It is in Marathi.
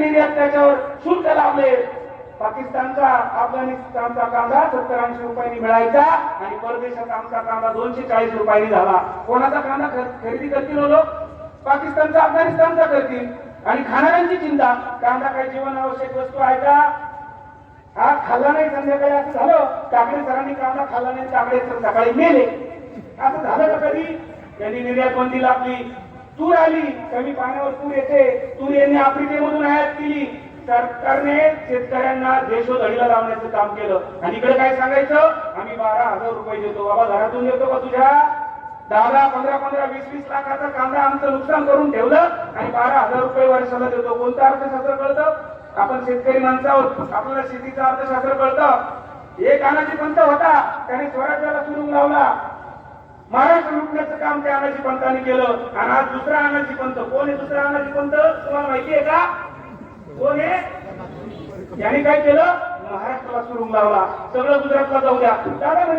त्याच्यावर शुल्क लावले. पाकिस्तानचा अफगाणिस्तानचा कांदा सत्तर ऐंशी रुपयांनी मिळायचा आणि परदेशात आमचा कांदा दोनशे चाळीस रुपयांनी झाला. कोणाचा कांदा खरेदी करतील हो लोक? पाकिस्तानचा अफगाणिस्तानचा करतील. आणि खाणाऱ्यांची चिंता कांदा काही जीवन आवश्यक वस्तू आहे का? हा खाल्ला नाही संध्याकाळी असं झालं काकडे सरांनी कांदा खाल्ला नाही काकडे सर सकाळी मेले. असं झालं का कधी? त्यांनी निर्यात बंदी लावली. तूर आली कमी पाण्यावर तूर येते. तूर यांनी आफ्रिकेमधून आयात केली. सरकारने शेतकऱ्यांना देशोधडीला लावण्याचं काम केलं. आणि इकडे काय सांगायचं? आम्ही बारा हजार रुपये देतो. बाबा घरातून देतो का तुझ्या? दहा दहा पंधरा पंधरा वीस वीस लाखाचा कांदा आमचं नुकसान करून ठेवलं आणि बारा हजार रुपये वर्षाला देतो. कोणतं अर्थशास्त्र कळतं? आपण शेतकरी माणसं आहोत आपल्याला शेतीचं अर्थशास्त्र कळतं. एक अनाजी पंत होता. त्याने स्वराज्याला सुरू लावला. महाराष्ट्र लुटण्याचं काम त्या अनाजी पंतांनी केलं आणि आज दुसरा अनाजी पंत. कोण आहे दुसरा अनाजी पंत? तुम्हाला माहिती आहे का? कोण आहे? यांनी काय केलं? महाराष्ट्राला सुरू लावला. सगळं गुजरातला जाऊ द्या.